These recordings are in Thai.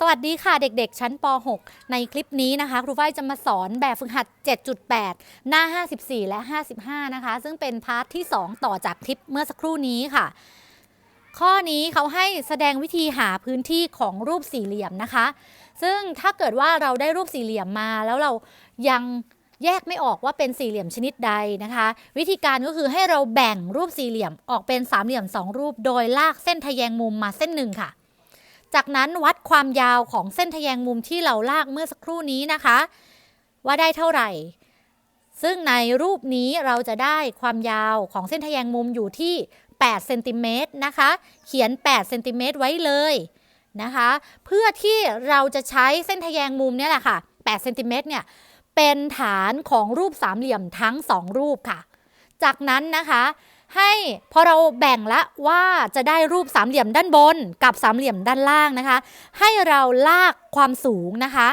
สวัสดีค่ะเด็กๆ ชั้นป .6 ในคลิปนี้นะคะครูฝ้ายจะมาสอนแบบฝึกหัด 7.8 หน้า 54 และ 55 นะคะ ซึ่งเป็นพาร์ทที่ 2 ต่อจากคลิปเมื่อสักครู่นี้ค่ะ ข้อนี้เขาให้แสดงวิธีหาพื้นที่ของรูปสี่เหลี่ยมนะคะ ซึ่งถ้าเกิดว่าเราได้รูปสี่เหลี่ยมมาแล้วเรายังแยกไม่ออกว่าเป็นสี่เหลี่ยมชนิดใดนะคะ วิธีการก็คือให้เราแบ่งรูปสี่เหลี่ยมออกเป็นสามเหลี่ยมสองรูป โดยลากเส้นทะแยงมุมมาเส้นหนึ่งค่ะ จากนั้นวัดความยาวของเส้นทแยงมุมที่เราลากเมื่อสักครู่นี้นะคะ ว่าได้เท่าไหร่ ซึ่งในรูปนี้เราจะได้ความยาวของเส้นทแยงมุมอยู่ที่8เซนติเมตรนะคะ เขียน8เซนติเมตรไว้เลยนะคะ เพื่อที่เราจะใช้เส้นทแยงมุมเนี่ยแหละค่ะ8เซนติเมตรเนี่ยเป็นฐานของรูปสามเหลี่ยมทั้ง 2 รูปค่ะ จากนั้นนะคะ ให้พอเราแบ่งละว่าจะได้รูปสามเหลี่ยมด้านบนกับสามเหลี่ยมด้านล่างนะคะ ให้เราลากความสูงนะคะ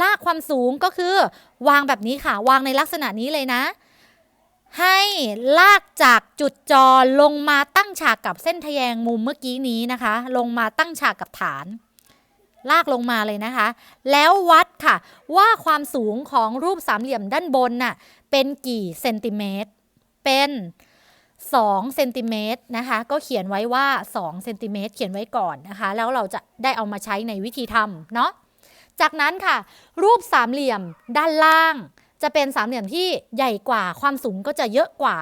ลากความสูงก็คือ วางแบบนี้ค่ะ วางในลักษณะนี้เลยนะ ให้ลากจากจุดจอลงมาตั้งฉากกับเส้นทแยงมุมเมื่อกี้นี้นะคะ ลงมาตั้งฉากกับฐาน ลากลงมาเลยนะคะ แล้ววัดค่ะ ว่าความสูงของรูปสามเหลี่ยมด้านบนน่ะเป็นกี่เซนติเมตร เป็น 2เซนติเมตรนะคะก็เขียนไว้ว่า2เซนติเมตรเขียนไว้ก่อนนะคะแล้วเราจะได้เอามาใช้ในวิธีทำเนาะจากนั้นค่ะ รูปสามเหลี่ยมด้านล่าง จะเป็นสามเหลี่ยมที่ใหญ่กว่าความสูงก็จะเยอะกว่า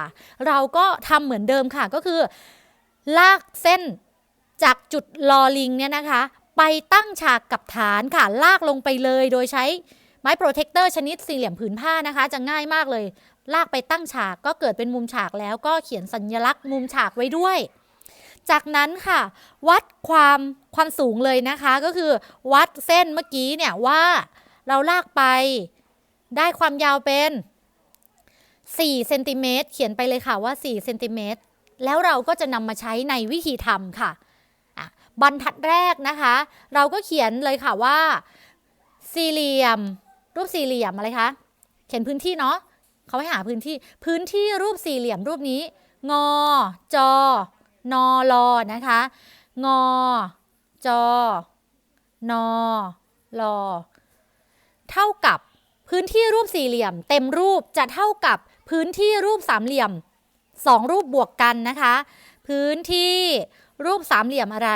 เราก็ทำเหมือนเดิมค่ะก็คือ ลากเส้นจากจุดลอลิงเนี่ยนะคะ ไปตั้งฉากกับฐานค่ะลากลงไปเลยโดยใช้ไม้โปรเทคเตอร์ชนิดสี่เหลี่ยมผืนผ้านะคะ จะง่ายมากเลย ลากไปตั้งฉากก็เกิดเป็นมุมฉากแล้วก็เขียนสัญลักษณ์มุมฉากไว้ด้วย จากนั้นค่ะ วัดความความสูงเลยนะคะก็คือ วัดเส้นเมื่อกี้เนี่ยว่าเราลากไปได้ความยาวเป็น4เซนติเมตรเขียนไปเลยค่ะว่า4เซนติเมตรแล้วเราก็จะนำมาใช้ในวิธีทำค่ะอะบรรทัดแรกนะคะ เราก็เขียนเลยค่ะว่า สี่เหลี่ยม รูปสี่เหลี่ยมอะไรคะ เขียนพื้นที่เนาะ เขาให้หาพื้นที่พื้นที่รูปสี่เหลี่ยมรูปนี้ งอ จอนอลอนะคะ งอ จอนอลอเท่ากับพื้นที่รูปสี่เหลี่ยม เต็มรูปจะเท่ากับพื้นที่รูปสามเหลี่ยมสองรูปบวกกันนะคะ พื้นที่รูปสามเหลี่ยมอะไร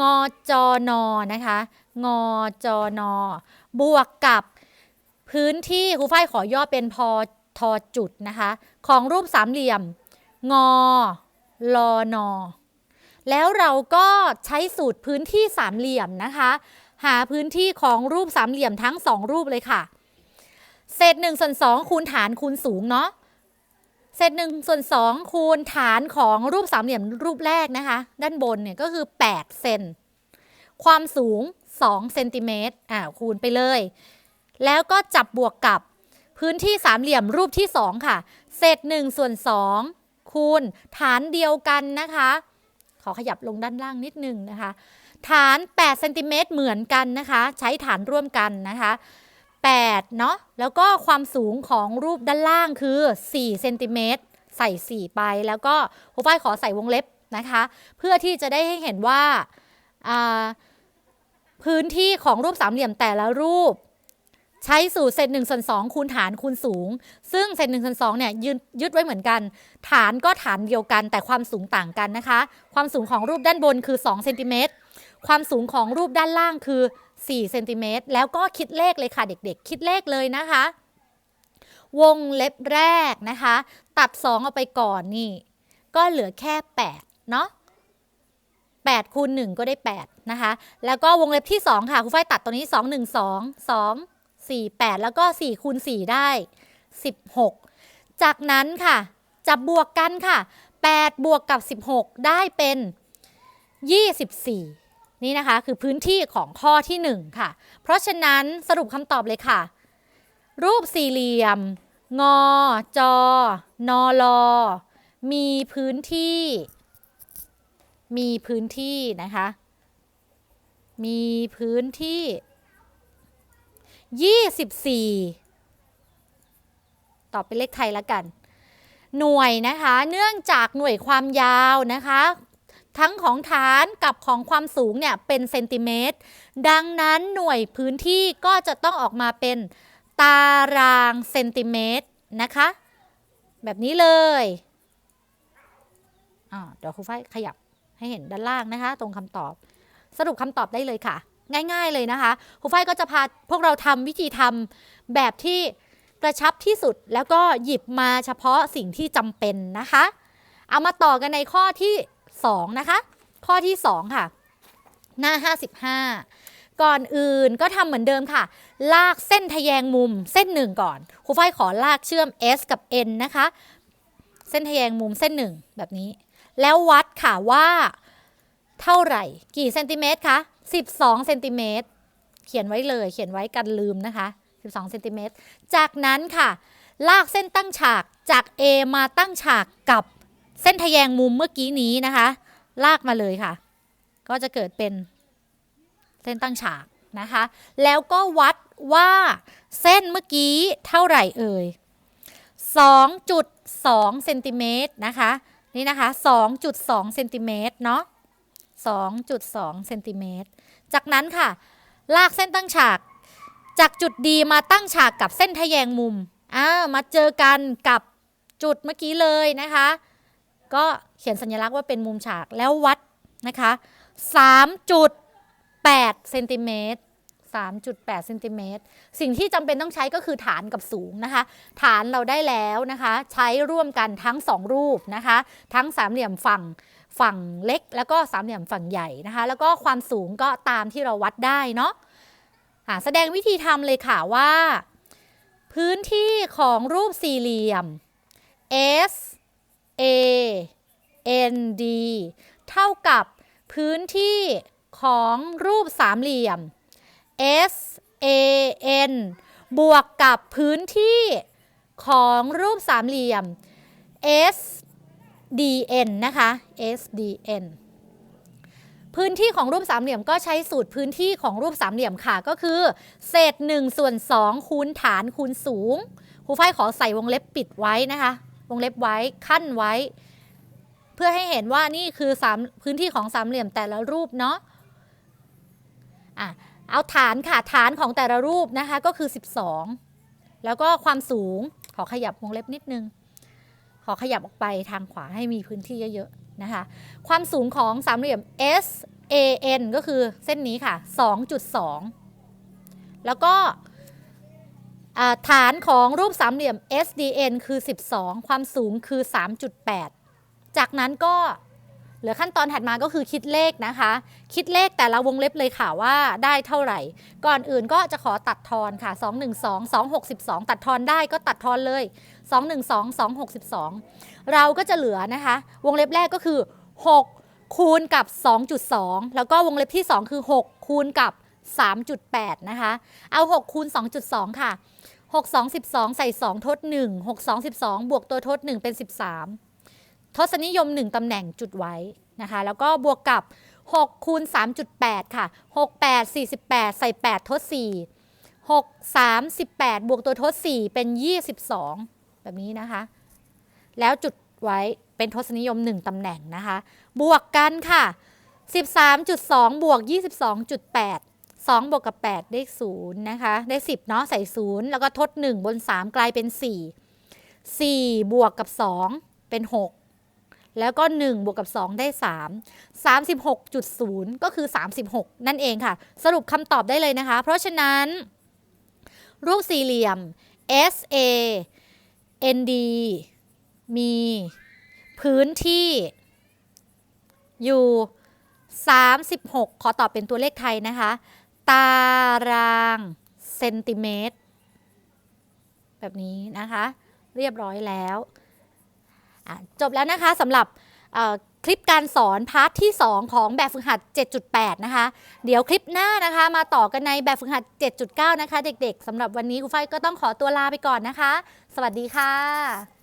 งอจอนอนะคะ งอจอนอบวกกับพื้นที่ครูฝ้ายขอย่อเป็นพอ ทอจุดนะคะ ของรูปสามเหลี่ยม งอลอนอแล้วเราก็ใช้สูตรพื้นที่สามเหลี่ยมนะคะ หาพื้นที่ของรูปสามเหลี่ยมทั้งสองรูปเลยค่ะ เศษ1ส่วน2คูณฐานคูณสูงเนาะเศษ1ส่วน2คูณฐานของรูปสามเหลี่ยมรูปแรกนะคะ ด้านบนเนี่ยก็คือ8เซนความสูง2เซนติเมตรอ่าคูณไปเลย แล้วก็จับบวกกับ พื้นที่สามเหลี่ยมรูปที่ 2 ค่ะ เศษ1ส่วน2คูณฐานเดียวกันนะคะ ขอขยับลงด้านล่างนิดนึงนะคะ ฐาน8เซนติเมตรเหมือนกันนะคะ ใช้ฐานร่วมกันนะคะ8เนาะแล้วก็ความสูงของรูปด้านล่างคือ4เซนติเมตรใส่ 4 ไปแล้วก็ครูฝ้ายขอใส่วงเล็บนะคะ เพื่อที่จะได้ให้เห็นว่า พื้นที่ของรูปสามเหลี่ยมแต่ละรูป ใช้สูตรเศษหนึ่งส่วนสองคูณฐานคูณสูง ซึ่งเศษหนึ่งส่วนสองเนี่ยยึดยึดไว้เหมือนกัน ฐานก็ฐานเดียวกันแต่ความสูงต่างกันนะคะ ความสูงของรูปด้านบนคือ2เซนติเมตรความสูงของรูปด้านล่างคือ4เซนติเมตรแล้วก็คิดเลขเลยค่ะเด็กๆ คิดเลขเลยนะคะ วงเล็บแรกนะคะ ตัด 2 เอาไปก่อนนี่ ก็เหลือแค่ 8 เนาะ8คูณ1ก็ได้ 8 นะคะ แล้วก็วงเล็บที่ 2 ค่ะครูฝ้ายตัดตัวนี้ 2 1 2 2 4 8 แล้วก็4คูณ4ได้ 16 จากนั้นค่ะจะบวกกันค่ะ 8 บวกกับ 16 ได้เป็น 24 นี่นะคะคือพื้นที่ของข้อที่ 1 ค่ะ เพราะฉะนั้นสรุปคำตอบเลยค่ะ รูปสี่เหลี่ยม งอ จอ นอลอมีพื้นที่ มีพื้นที่นะคะ มีพื้นที่ 24ตอบเป็นเลขไทยแล้วกัน หน่วยนะคะ เนื่องจากหน่วยความยาวนะคะ ทั้งของฐานกับของความสูงเนี่ยเป็นเซนติเมตร ดังนั้นหน่วยพื้นที่ก็จะต้องออกมาเป็นตารางเซนติเมตรนะคะ แบบนี้เลยเดี๋ยวครูฝ้ายขยับให้เห็นด้านล่างนะคะ ตรงคำตอบ สรุปคำตอบได้เลยค่ะ ง่าย ๆเลยนะคะครูฝ้ายก็จะพาพวกเราทำวิธีทำแบบที่กระชับที่สุดแล้วก็หยิบมาเฉพาะสิ่งที่จำเป็นนะคะ เอามาต่อกันในข้อที่ 2 นะคะ ข้อที่ 2 ค่ะ หน้า 55 ก่อนอื่นก็ทำเหมือนเดิมค่ะ ลากเส้นทะแยงมุมเส้นหนึ่งก่อนครูฝ้ายขอลากเชื่อม S กับ N นะคะ เส้นทะแยงมุมเส้นหนึ่งแบบนี้ แล้ววัดค่ะว่าเท่าไหร่ กี่เซนติเมตรคะ 12เซนติเมตรเขียนไว้เลย เขียนไว้กันลืมนะคะ 12เซนติเมตรจากนั้นค่ะ ลากเส้นตั้งฉากจาก A มาตั้งฉากกับเส้นทะแยงมุมเมื่อกี้นี้นะคะ ลากมาเลยค่ะ ก็จะเกิดเป็นเส้นตั้งฉากนะคะ แล้วก็วัดว่าเส้นเมื่อกี้เท่าไหร่เอ่ย2.2เซนติเมตรนะคะ นี่นะคะ 2.2เซนติเมตรเนาะ 2.2เซนติเมตรจากนั้นค่ะ ลากเส้นตั้งฉาก จากจุดดีมาตั้งฉากกับเส้นทะแยงมุมอ่ามาเจอกันกับจุดเมื่อกี้เลยนะคะ ก็เขียนสัญลักษณ์ว่าเป็นมุมฉากแล้ววัดนะคะ3.8เซนติเมตร 3.8เซนติเมตรสิ่งที่จำเป็นต้องใช้ก็คือฐานกับสูงนะคะ ฐานเราได้แล้วนะคะ ใช้ร่วมกันทั้ง 2 รูปนะคะ ทั้งสามเหลี่ยมฝั่งฝั่งเล็ก แล้วก็สามเหลี่ยมฝั่งใหญ่นะคะ แล้วก็ความสูงก็ตามที่เราวัดได้เนาะะแสดงวิธีทำเลยค่ะว่า พื้นที่ของรูปสี่เหลี่ยม S A N D เท่ากับพื้นที่ของรูปสามเหลี่ยม S A N บวกกับพื้นที่ของรูปสามเหลี่ยม S D N นะคะ S D N พื้นที่ของรูปสามเหลี่ยมก็ใช้สูตรพื้นที่ของรูปสามเหลี่ยมค่ะ ก็คือ เศษ1ส่วน2คูณฐานคูณสูงครูฝ้ายขอใส่วงเล็บปิดไว้นะคะ วงเล็บไว้ขั้นไว้ เพื่อให้เห็นว่านี่คือสามพื้นที่ของสามเหลี่ยมแต่ละรูปเนาะอะ เอาฐานค่ะฐานของแต่ละรูปนะคะก็คือ 12 แล้วก็ความสูงขอขยับวงเล็บนิดนึง ขอขยับออกไปทางขวาให้มีพื้นที่เยอะๆนะคะ ความสูงของสามเหลี่ยม S A N ก็คือเส้นนี้ค่ะ 2.2 แล้วก็ฐานของรูปสามเหลี่ยม SDN คือ 12 ความสูงคือ 3.8 จากนั้นก็ เหลือขั้นตอนถัดมาก็คือคิดเลขนะคะ คิดเลขแต่ละวงเล็บเลยค่ะว่าได้เท่าไหร่ ก่อนอื่นก็จะขอตัดทอนค่ะ 212 262 ตัดทอนได้ก็ตัดทอนเลย 212 262 เราก็จะเหลือนะคะ วงเล็บแรกก็คือ 6 คูณกับ 2.2 แล้วก็วงเล็บที่ 2 คือ 6 คูณกับ 3.8 นะคะ เอา 6 คูณ 2.2 ค่ะ 6 2 12 ใส่ 2 ทด 1 6 2 12 บวกตัวทด 1 เป็น 13 ทศนิยม 1 ตำแหน่งจุดไว้นะคะแล้วก็บวกกับ 6 คูณ 3.8 ค่ะ 6 8 48 ใส่ 8 ทด 4 6 3 18 บวกตัวทด 4 เป็น 22 แบบนี้นะคะ แล้วจุดไว้เป็นทศนิยม 1 ตำแหน่งนะคะ บวกกันค่ะ 13.2 บวก 22.8 2 บวกกับ 8 ได้ 0 นะคะ ได้ 10 เนาะใส่ 0 แล้วก็ทด 1 บน 3 กลายเป็น 4 4 บวกกับ 2 เป็น 6 แล้วก็ 1 บวกกับ 2 ได้ 3 36.0 ก็คือ 36 นั่นเองค่ะ สรุปคำตอบได้เลยนะคะ เพราะฉะนั้น รูปสี่เหลี่ยม S A N D มี พื้นที่ อยู่ 36 ขอตอบเป็นตัวเลขไทยนะคะ ตารางเซนติเมตร แบบนี้นะคะ เรียบร้อยแล้ว จบแล้วนะคะสำหรับคลิปการสอนพาร์ทที่ 2 ของแบบฝึกหัด 7.8 นะคะ เดี๋ยวคลิปหน้านะคะมาต่อกันในแบบฝึกหัด 7.9 นะคะ เด็กๆสำหรับวันนี้ครูไฟก็ต้องขอตัวลาไปก่อนนะคะ สวัสดีค่ะ